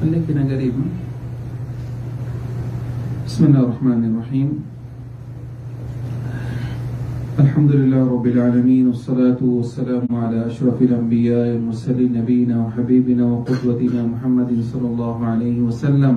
خليكنا قريب بسم الله الرحمن الرحيم الحمد لله رب العالمين والصلاة والسلام على أشرف الأنبياء والمرسلين نبينا وحبيبنا وقدوتنا محمد صلى الله عليه وسلم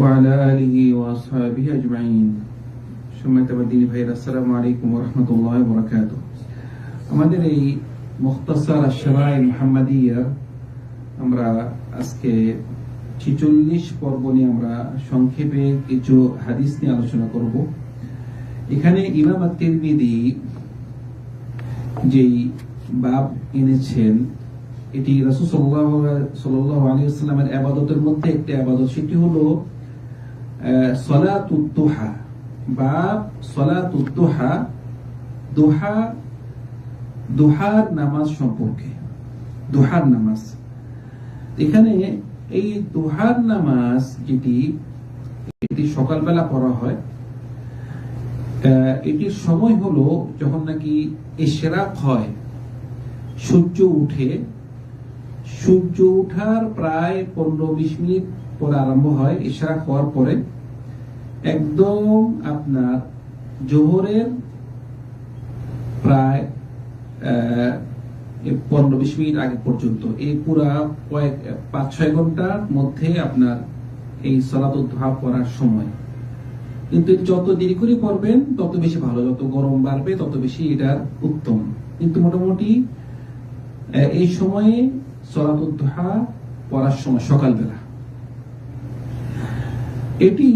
وعلى آله وأصحابه أجمعين সম্মানিত দিনী ভাইরা আসসালামু আলাইকুম রহমতুল্লাহ বরাকাত আমাদের এই মুখতাসার আশরাই মুহাম্মাদিয়া আমরা আজকে ছিচল্লিশ পর্ব নিয়ে আমরা সংক্ষেপে কিছু হাদিস নিয়ে আলোচনা করব। এখানে ইমাম তিরমিদি যেই বাব এনেছেন, এটি রাসূল ইবাদতের মধ্যে একটি ইবাদত সেটি হলো সলাতুদ দুহা। বাব সলাতুদ দুহা দুহা নামাজ সম্পর্কে। দোহার নামাজ। এখানে এই দোহার নামাজ যেটি, এটি সকালবেলা পড়া হয় এটির সময় হলো যখন নাকি ইশরাক হয়, সূর্য উঠে। সূর্য উঠার প্রায় পনেরো বিশ মিনিট পরে আরম্ভ হয়, ইশরাক হওয়ার পরে। একদম আপনার জোহরের প্রায় পনেরো বিশ মিনিট আগে পর্যন্ত। এই পুরা কয়েক পাঁচ ছয় ঘণ্টার মধ্যে আপনার এই সলাতুদ্দোহা পড়ার সময়। কিন্তু যত দেরি করে পড়বেন, তত বেশি ভালো, যত গরম বাড়বে, তত বেশি এটা উত্তম। কিন্তু মোটামুটি এই সময়ে সলাতুদ্দোহা পড়ার সময়, সকালবেলা। এটি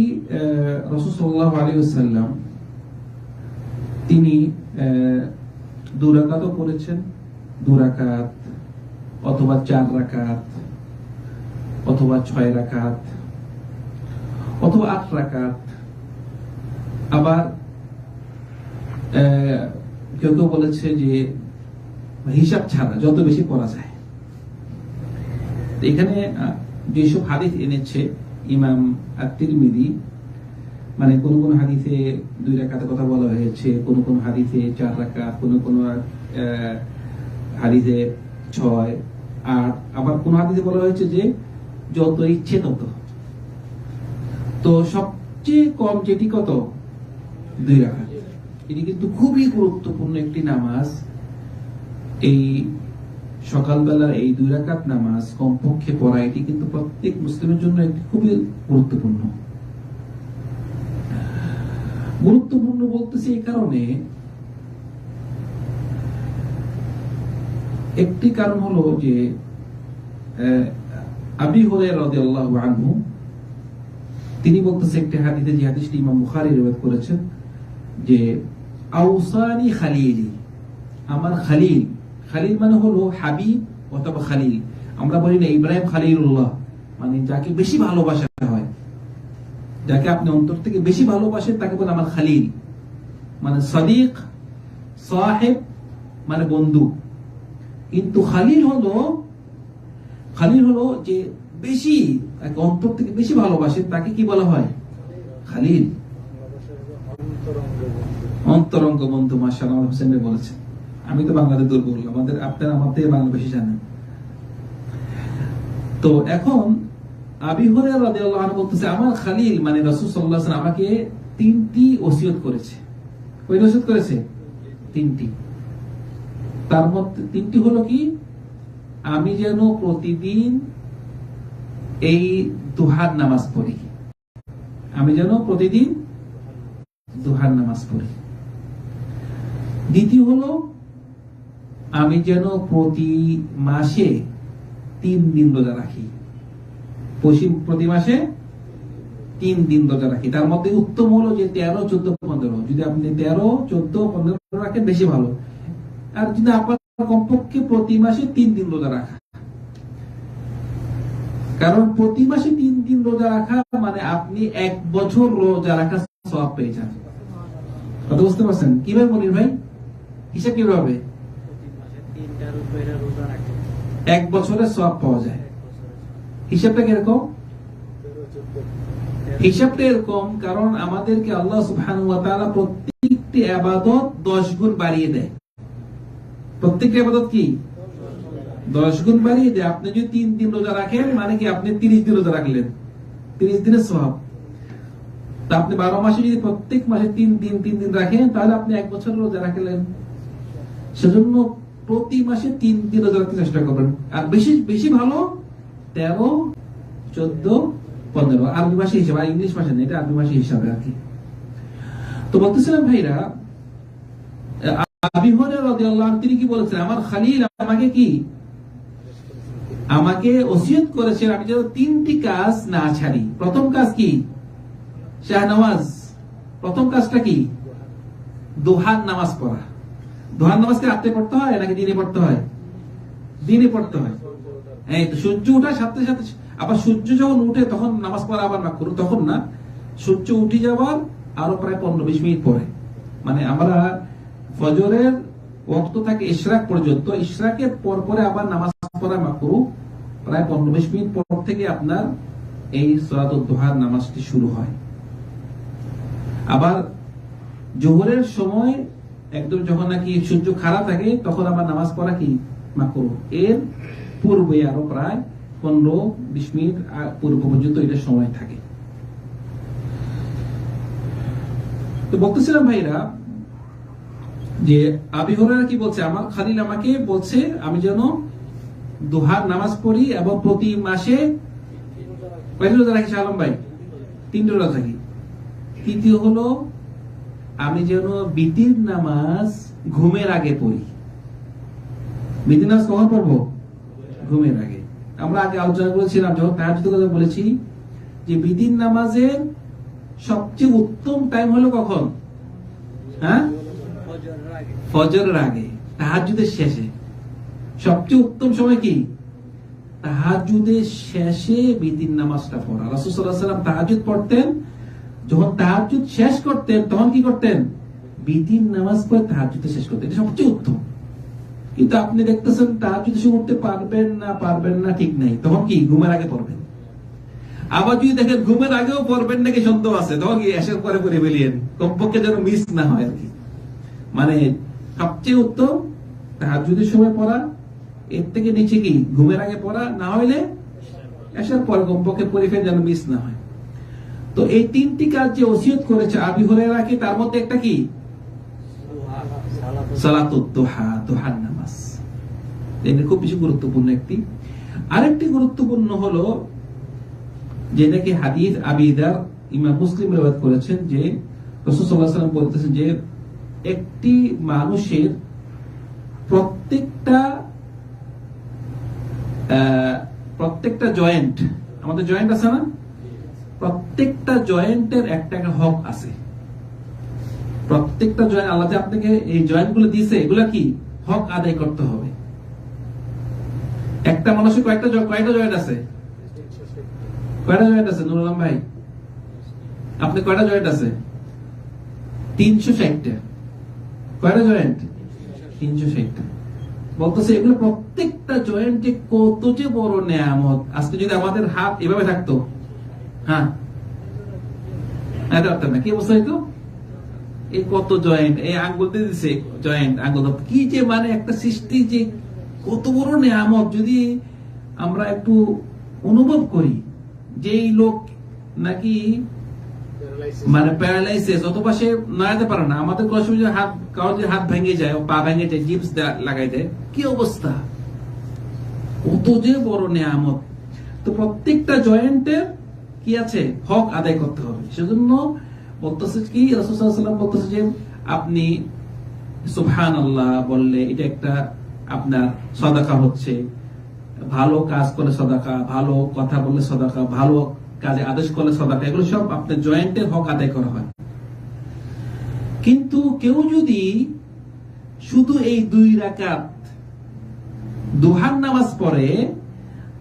রসুল্লাহ আলী সাল্লাম তিনি দুরাকাতও করেছেন দুরাকাত অথবা চার রাকাত অথবা ছয় রাকাত অথবা আট রাকাত। আবার কেউ কেউ বলেছে যে হিসাব ছাড়া যত বেশি যায়। এখানে যেসব হাদিস এনেছে ইমাম আত্মিরমিদি মানে কোন কোন হাদিসে দুই রাকাতের কথা বলা হয়েছে কোন কোন হাদিসে চার রাকাত কোন কোন আহ, হাদিসে ছয়, আট, আবার কোন হাদিসে বলা হয়েছে যে যত ইচ্ছে তত। তো সবচেয়ে কম যেটি কত? দুই রাকাত এটি কিন্তু খুবই গুরুত্বপূর্ণ একটি নামাজ। এই সকালবেলার এই দুই রাকাত নামাজ কমপক্ষে পড়া, এটি কিন্তু প্রত্যেক মুসলিমের জন্য একটি খুবই গুরুত্বপূর্ণ। গুরুত্বপূর্ণ বলতেছি এই কারণে একটি কারণ হলো যে আবি হরে রাদিয়াল্লাহু আনহু, তিনি বলতেছে একটি হাদিসে, যে হাদিসটি ইমাম বুখারী রবায়ত করেছেন, যে আউসানি খালিলি, আমার খালিল খালিল মানে হলো হাবিব অথবা খালিল। আমরা বলি না ইব্রাহিম খালিলুল্লাহ মানে যাকে বেশি ভালোবাসা হয়। যাকে আপনি অন্তর থেকে বেশি ভালোবাসেন, তাকে বলে আমার খালিল। মানে সদিক, সাহেব মানে বন্ধু। কিন্তু খালিল হলো খালিল হলো যে বেশি, তাকে অন্তর থেকে বেশি ভালোবাসেন তাকে কি বলা হয়? খালিল। অন্তরঙ্গ বন্ধু আমার হোসেন বলেছেন। আমি তো বাংলাদেশ দুর্বল, আমাদের, আপনারা আমার থেকে বাংলা বেশি জানেন। তো এখন, আবি হুরায়রা রাদিয়াল্লাহু আনহু বলতেছে, আমার খালিল মানে রাসূল সাল্লাল্লাহু আলাইহি আমাকে তিনটি ওসিয়ত করেছে। কয়টা ওসিয়ত করেছে? তিনটি। তার মধ্যে তিনটি হলো কি? আমি যেন প্রতিদিন এই দুহার নামাজ পড়ি। আমি যেন প্রতিদিন দুহার নামাজ পড়ি। দ্বিতীয় হলো, আমি যেন প্রতি মাসে তিন দিন রোজা রাখি। পশ্চিম, প্রতি মাসে তিন দিন রোজা রাখি। তার মধ্যে উত্তম হলো যে তেরো, চোদ্দ, পনেরো। যদি আপনি তেরো, চোদ্দ, পনেরো রাখেন, বেশি ভালো। আর যদি আপনার কমপক্ষে প্রতি মাসে তিন দিন রোজা রাখা। কারণ প্রতি মাসে তিন দিন রোজা রাখা মানে আপনি এক বছর রোজা রাখা সব পেয়ে যান। কথা বুঝতে পারছেন? কীভাবে মনির ভাই? হিসাব কীভাবে? এক বছরের সব পাওয়া যায়। হিসাবটা কীরকম? হিসাবটা এরকম, কারণ আমাদেরকে আল্লাহ সুবহানাহু ওয়া তাআলা প্রত্যেকটি ইবাদত 10 গুণ বাড়িয়ে দেয়। প্রত্যেকটি ইবাদত কি? দশ গুণ বাড়িয়ে দেয় আপনি যদি তিন দিন রোজা রাখেন মানে কি আপনি তিরিশ দিন রোজা রাখলেন? তিরিশ দিনের স্বভাব তা আপনি বারো মাসে যদি প্রত্যেক মাসে তিন দিন তিন দিন রাখেন, তাহলে আপনি এক বছর রোজা রাখলেন। সেজন্য প্রতি মাসে তিন দিন রোজা রাখতে চেষ্টা করবেন। আর বেশি বেশি ভালো, তেরো, চোদ্দ, পনেরো। আরবি মাসে হিসাবে, আর ইংলিশ মাসে না, এটা আরবি মাসে হিসাবে আর কি। তো বলতেছিলাম ভাইরা আবি হুরায়রা রাদিয়াল্লাহু আনহু তিনি কি বলেছেন? আমার খালিল আমাকে কি? আমাকে ওসিয়ত করেছেন আমি যেন তিনটি কাজ না ছাড়ি। প্রথম কাজ কি? প্রথম কাজটা কি? নামাজ পড়া। নামাজ কি রাত্রে পড়তে হয় নাকি দিনে পড়তে হয়? দিনে পড়তে হয়। তো সূর্য ওঠার সাথে সাথে আবার সূর্য যখন উঠে তখন নামাজ পড়া আবার না করুন তখন না, সূর্য উঠে যাবার আরও প্রায় পনেরো বিশ মিনিট পরে। মানে আমরা ফজরের ওয়াক্ত থাকে ইশরাক পর্যন্ত, ইশরাকের পর পরে আবার নামাজ পড়া মাকরু, প্রায় পনেরো বিশ মিনিট পর থেকে আপনার এই সরাতুল দোহার নামাজটি শুরু হয়। আবার জোহরের সময় একদম যখন নাকি সূর্য খারাপ থাকে, তখন আবার নামাজ পড়া কি? মাকরু। এর পূর্বে আরও প্রায় পনেরো বিশ মিনিট পূর্ব পর্যন্ত এটা সময় থাকে। তো বলতেছিলাম ভাইরা যে আবি হুরায়রা কি বলছে? আমার খালিল আমাকে বলছে, আমি যেন দোহার নামাজ পড়ি এবং প্রতি মাসে কয়টি রোজা রাখি আলম ভাই? তিনটে রোজা থাকি তৃতীয় হলো, আমি যেন বিতির নামাজ ঘুমের আগে পড়ি। বিতির নামাজ কখন পড়ব? ঘুমের আগে। আমরা আগে আলোচনা করেছিলাম, যখন তাহাজুদের কথা বলেছি, যে বিদিন নামাজের সবচেয়ে উত্তম টাইম হলো কখন? হ্যাঁ? ফজরের আগে তাহাজুদের শেষে। সবচেয়ে উত্তম সময় কি? তাহাজুদের শেষে বিদিন নামাজটা পড়া। রাসূলুল্লাহ সাল্লাম তাহাজুদ পড়তেন। যখন তাহাজুদ শেষ করতেন, তখন কি করতেন? বিদিন নামাজ পড়ে তাহাজুদে শেষ করতেন। এটা সবচেয়ে উত্তম। কিন্তু আপনি দেখতেছেন তাহাজুদ শুরু করতে পারবেন না পারবেন না, ঠিক নাই। তখন কি? ঘুমের আগে পড়বেন। আবার যদি দেখেন ঘুমের আগেও পড়বেন নাকি সন্দেহ আছে, তখন কি এসে পরে পরে বেরিয়েন কমপক্ষে যেন মিস না হয় আর কি। মানে সবচেয়ে উত্তম তাহাজুদের সময় পড়া, এর থেকে নিচে কি, ঘুমের আগে পড়া, না হইলে এসার পরে কমপক্ষে পরিফের যেন মিস না হয়। তো এই তিনটি কাজ যে ওসিয়ত করেছে আবি হরে রাখি তার মধ্যে একটা কি? খুব বেশি গুরুত্বপূর্ণ একটি। আরেকটি গুরুত্বপূর্ণ হলো যে নাকি হাদিস আবিদার ইমাম মুসলিম রেওয়াত করেছেন যে রাসূল সাল্লাল্লাহু আলাইহি ওয়াসাল্লাম বলতেছেন যে একটি মানুষের প্রত্যেকটা প্রত্যেকটা জয়েন্ট আমাদের জয়েন্ট আছে না? প্রত্যেকটা জয়েন্টের একটা একটা হক আছে। প্রত্যেকটা জয়েন্ট আল্লাহ আপনাকে এই জয়েন্টগুলো দিয়েছে, এগুলা কি? হক আদায় করতে হবে। একটা মানুষের কয়েকটা কয়টা জয়েন্ট আছে? কয়টা জয়েন্ট আছে নুর আলম ভাই? আপনি কয়টা জয়েন্ট আছে? তিনশো ষাটটা। কয়টা জয়েন্ট তিনশো বলতেছে এগুলো প্রত্যেকটা জয়েন্টে কত যে বড় আজকে যদি আমাদের হাত এভাবে থাকতো হ্যাঁ? কি জয়েন্ট এই কি যে মানে একটা সৃষ্টি যে কত বড় নেয়ামত। যদি আমরা একটু অনুভব করি যে লোক নাকি মানে প্যারালাইসিস অথবা সে নাড়াতে পারে না। আমাদের কোনো সময় হাত, কারোর যদি হাত ভেঙে যায়, পা ভেঙে যায় জিপস লাগাই দেয়, কি অবস্থা? কত যে বড় নেয়ামত। তো প্রত্যেকটা জয়েন্টের কি আছে? হক আদায় করতে হবে। সেজন্য বলতেছে কি রসুলাম বলতেছে যে, আপনি সুবহান আল্লাহ বললে এটা একটা আপনার সদাকা হচ্ছে। ভালো কাজ করলে সদাকা, ভালো কথা বললে সদাকা, ভালো কাজে আদেশ করলে সদাকা, এগুলো সব আপনার জয়েন্টের হক আদায় করা হয়। কিন্তু কেউ যদি শুধু এই দুই রাকাত দুহার নামাজ পড়ে,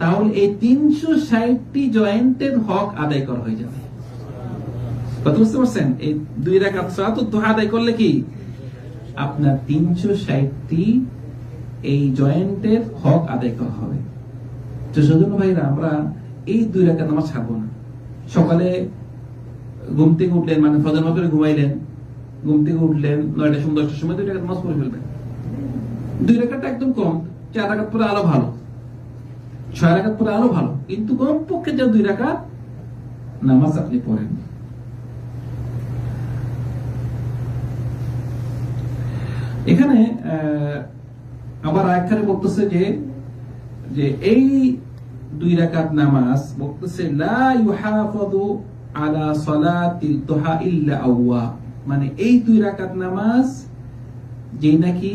তাহলে এই তিনশো ষাটটি জয়েন্টের হক আদায় করা হয়ে যাবে। বুঝতে পারছেন? এই দুই রাকাত সালাত দোহা আদায় করলে কি? আপনার তিনশো ষাটটি এই জয়েন্টের হক আদায় করা হবে। তো সেজন্য ভাইরা, আমরা এই দুই রাকাত নামাজ ছাড়বো না। সকালে ঘুম থেকে উঠলেন মানে ফজর করে ঘুমাইলেন, ঘুম থেকে উঠলেন নয়টা সময়, দশটার সময় দুই রাকাত নামাজ পড়ে ফেলবেন। দুই রেখাটা একদম কম, চার রাকাত পরে আরও ভালো, ছয় রাকাত পরে আরও ভালো, কিন্তু কমপক্ষে যে দুই রাকাত নামাজ আপনি পড়েন। এখানে আবার একখানে বলতেছে যে যে এই দুই রাকাত নামাজ বলতেছে, লা ইউহাফাযু আলা সালাতিল দুহা ইল্লা আওয়া মানে এই দুই রাকাত নামাজ যে নাকি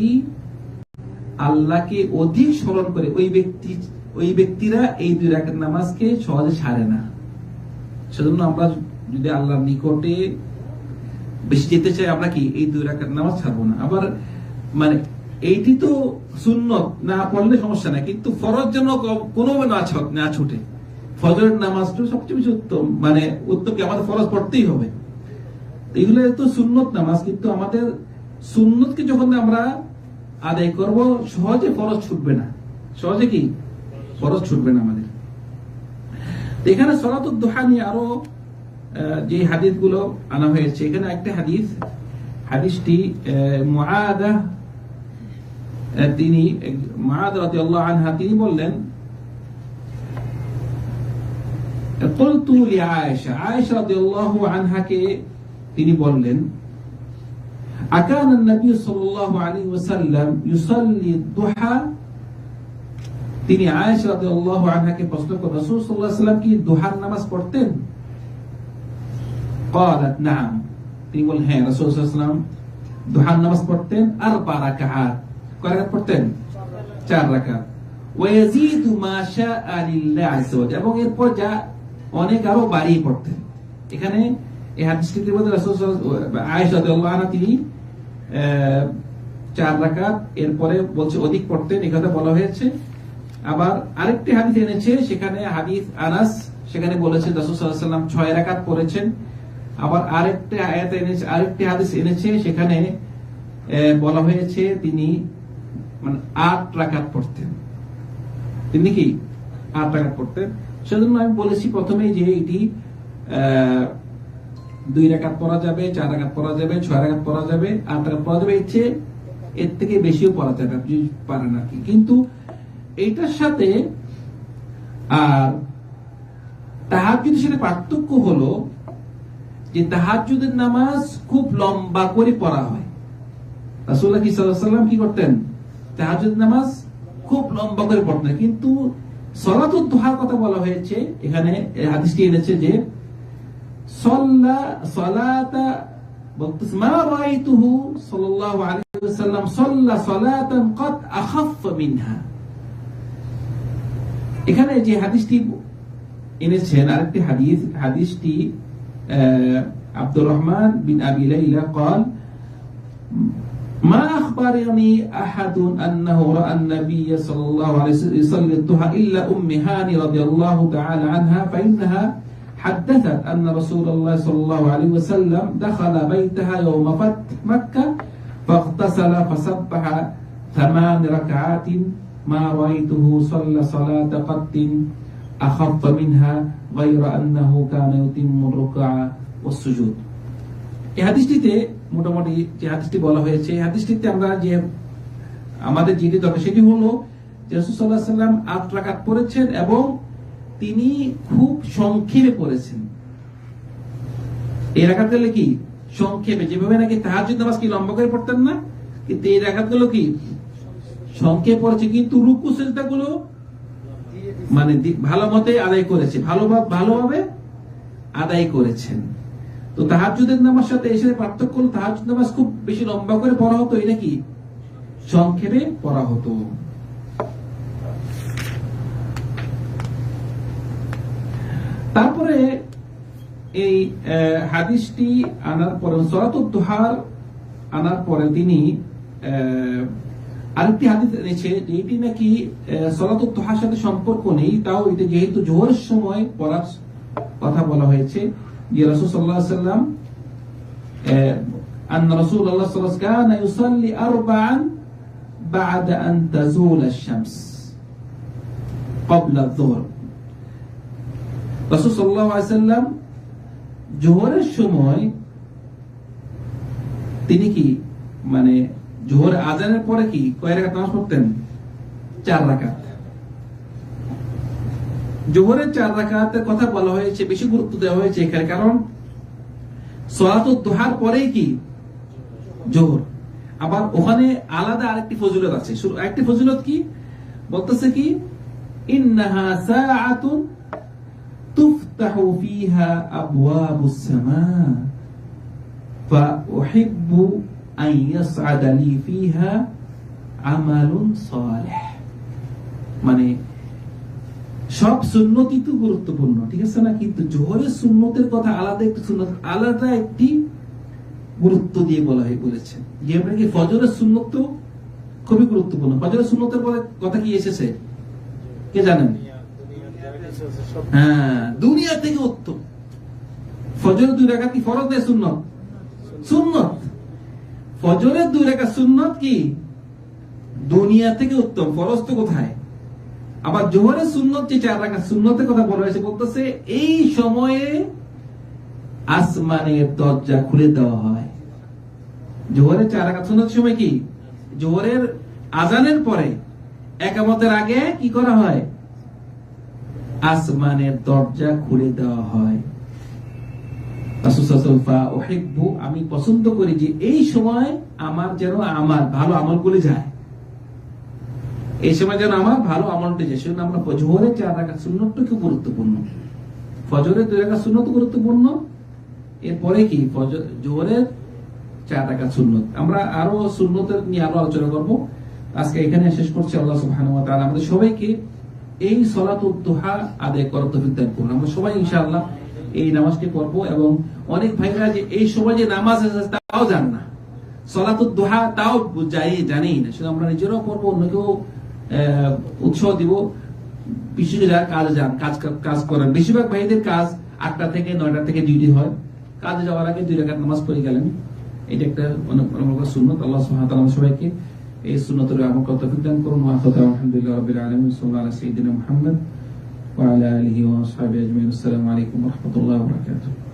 আল্লাহকে অধিক স্মরণ করে, ওই ব্যক্তি, ওই ব্যক্তিরা এই দুই রাকাত নামাজকে সহজে ছাড়ে না। সেজন্য আমরা যদি আল্লাহর নিকটে বেশি যেতে চাই, আমরা কি এই দুই রাকাত নামাজ ছাড়বো না? আবার মানে এইটি তো সুন্নত, না পড়লে সমস্যা নাই। কিন্তু ফরজ যেন কোনো না ছুটে। ফজরের নামাজটা সবচেয়ে বেশি উত্তম মানে উত্তম কি? আমাদের ফরজ পড়তেই হবে। এগুলো তো সুন্নত নামাজ, কিন্তু আমাদের সুন্নতকে যখন আমরা আদায় করব, সহজে ফরজ ছুটবে না। সহজে কি? ফরজ ছুটবে না আমাদের। এখানে সলাতুল দোহা আরও যে হাদিসগুলো আনা হয়েছে। এখানে একটা হাদিস, হাদিসটি মুআদা তিনি মুআদ রাদিয়াল্লাহু আনহা তিনি বললেন قلت لعائشة عائشة رضي الله عنها কে তিনি বললেন أكان النبي صلى الله عليه وسلم يصلي الضحى তিনি আয়েশা রাদিয়াল্লাহু আনহাকে প্রশ্ন করেন রাসূল সাল্লাল্লাহু আলাইহি সাল্লাম কি দুহার নামাজ পড়তেন قالت نعم তিনি বলেন হ্যাঁ রাসূল সাল্লাল্লাহু আলাইহি সাল্লাম দুহার নামাজ পড়তেন আরবা রাকাত কয় পড়তেন চার রাকাত ওয়াজিদু মাশা আলিল্লাহ আজওয়াজ এবং এরপর যা অনেক আরও বাড়িয়ে পড়তেন এখানে এই হাদিসটির মধ্যে রাসূল আয়েশা রাদিয়াল্লাহু চার রাকাত এরপরে বলছে, অধিক পড়তেন এই কথা বলা হয়েছে। আবার আরেকটি হাদিস এনেছে, সেখানে হাদিস আনাস, সেখানে বলেছে, রাসূল সাল্লাল্লাহু আলাইহি ছয় রাকাত পড়েছেন। আবার আরেকটি আয়াত এনেছে, আরেকটি হাদিস এনেছে, সেখানে বলা হয়েছে, তিনি মানে আট রাকাত পড়তেন। তিনি কি আট রাকাত পড়তেন। সেজন্য আমি বলেছি প্রথমেই যে এটি দুই রাকাত পড়া যাবে, চার রাকাত পড়া যাবে, ছয় রাকাত পড়া যাবে, আট রাকাত পড়া যাবে। চেয়ে এর থেকে বেশিও পড়া যাবে, আপনি পারেন আর কি। কিন্তু এইটার সাথে আর তাহাজ্জুদের সাথে পার্থক্য হলো যে তাহাজ্জুদের নামাজ খুব লম্বা করে পড়া হয়। রাসূলুল্লাহ কি সাল্লাম কি করতেন? তাহাজ্জুদ নামাজ খুব লম্বা করে পড়তেন কিন্তু সলাতুদ দুহার কথা বলা হয়েছে এখানে এই হাদিসটি এনেছে যে সল্লা সলাতা বলতেছে মা রাআইতুহু সাল্লাল্লাহু আলাইহি ওয়াসাল্লাম সল্লা সলাতান কদ আখাফ মিনহা এখানে যে হাদিসটি এনেছেন আরেকটি হাদিস হাদিসটি আহ, আব্দুর রহমান বিন আবি লাইলা قال ما أخبرني أحد أنه رأى النبي صلى الله عليه وسلم يصلي الضحى إلا أم هاني رضي الله تعالى عنها فإنها حدثت أن رسول الله صلى الله عليه وسلم دخل بيتها يوم فتح مكة فاغتسل فسبح ثمان ركعات ما رأيته صلى صلاة قط أخف منها غير أنه كان يتم الركع والسجود. এই হাদিসটিতে মোটামুটি যে হাদিসটি বলা হয়েছে, এই হাদিসটিতে আমরা যে আমাদের যেটি দরকার সেটি হলো যে রাসূলুল্লাহ সাল্লাম আট রাকাত পড়েছেন এবং তিনি খুব সংক্ষেপে পড়েছেন। এই রাকাত গেলে কি? সংক্ষেপে। যেভাবে নাকি তাহাজ্জুদ নামাজ কি লম্বা করে পড়তেন না? কিন্তু এই রাকাতগুলো কি? সংক্ষেপে পড়েছে। কিন্তু রুকু সেজদা গুলো মানে ভালো মতে আদায় করেছে। ভালো ভালোভাবে আদায় করেছেন। তো তাহাজুদের নামাজ সাথে এসে পার্থক্য হলো তাহাজুদ নামাজ খুব বেশি লম্বা করে পড়া হতো এটা কি সংক্ষেপে পড়া হতো। তারপরে এই হাদিসটি আনার পরে, সরাতুদ আনার পরে তিনি আরেকটি হাদিস এনেছে এটি নাকি সলাতুল তোহার সাথে সম্পর্ক নেই, তাও এটা যেহেতু জোহরের সময় পড়ার কথা বলা হয়েছে। যে রাসূল সাল্লাল্লাহু আলাইহি সাল্লাম আন রাসূলুল্লাহ সাল্লাল্লাহু আলাইহি ওয়াসাল্লাম কানা ইউসাল্লি আরবা'ান বা'দা আন তাজুল আশ-শামস ক্বাবলা আয-যুহর রাসূল সাল্লাল্লাহু আলাইহি সাল্লাম জোহরের সময় তিনি কি মানে জোহর আজানের পরে কি কয় রাকাত নামাজ পড়তেন চার রাকাত জোহরের চার রাকাতের কথা বলা হয়েছে, বেশি গুরুত্ব দেওয়া হয়েছে এখানে। কারণ সোয়াতুল দোহার পরেই কি? জোহর। আবার ওখানে আলাদা আরেকটি ফজিলত আছে। একটি ফজিলত কি? বলতেছে কি? মানে সব সুন্নতই তো গুরুত্বপূর্ণ, ঠিক আছে না? কিন্তু জোহরের সুন্নতের কথা আলাদা একটি সুন্নত, আলাদা একটি গুরুত্ব দিয়ে বলা হয়ে বলেছে। যে কি ফজরের সুন্নত তো খুবই গুরুত্বপূর্ণ। ফজরের সুন্নতের পরে কথা কি এসেছে? কে জানেন? হ্যাঁ দুনিয়া থেকে উত্তম। ফজরের দুই রেখা কি ফরজ দেয় সুন্নত? সুন্নত। ফজরের দুই রেখা সুন্নত কি? দুনিয়া থেকে উত্তম। ফরজ তো কোথায়? আবার জোহরের সুন্নত যে চার রাকাত সুন্নতের কথা বলা হয়েছে, বলতেছে, এই সময়ে আসমানের দরজা খুলে দেওয়া হয়। জোহরের চার রাকাত সুন্নত সময় কি? জোহরের আজানের পরে, একামতের আগে কি করা হয়? আসমানের দরজা খুলে দেওয়া হয়। আমি পছন্দ করি যে এই সময় আমার যেন আমার ভালো আমলগুলি যায়। এই সময় যেন আমার ভালো আমলটা যায় সেজন্য আমরা জোহরের চার সুন্নতটা খুব গুরুত্বপূর্ণ। ফজরের দুই রাকাত সুন্নত গুরুত্বপূর্ণ। এরপরে কি? জোহরের চার রাকাত সুন্নত। আমরা আরও সুন্নতের নিয়ে আরও আলোচনা করব। আজকে এখানে শেষ করছি আল্লাহ তাআলা। আমাদের সবাইকে এই সলাতুদ দুহা আদায় করার তৌফিক দান করুন। আমরা সবাই ইনশাআল্লাহ এই নামাজটি পড়ব এবং অনেক ভাইরা যে এই সময় যে নামাজ আছে তাও জান না। সলাতুদ দুহা তাও যাই জানেই না। শুধু আমরা নিজেরাও পড়ব অন্যকেও আহ, উৎসাহ দিব বিশেষ কাজে যান, কাজ কাজ করেন। বেশিরভাগ ভাইদের কাজ আটটা থেকে নয়টা থেকে ডিউটি হয়। কাজে যাওয়ার আগে দুই রাকাত নামাজ পড়ে গেলেন। এটা একটা অনেক সুন্নত। আল্লাহ সুবহানাহু সবাইকে এই সুন্নতের করতে তৌফিক দান করুন। আলহামদুলিল্লাহি রাব্বিল আলামিন। সাল্লাল্লাহু আলা সাইয়্যিদিনা মুহাম্মদ ওয়া আসহাবিহি আজমাইন। আসসালামু আলাইকুম ওয়া রাহমাতুল্লাহি ওয়া বারাকাতুহু।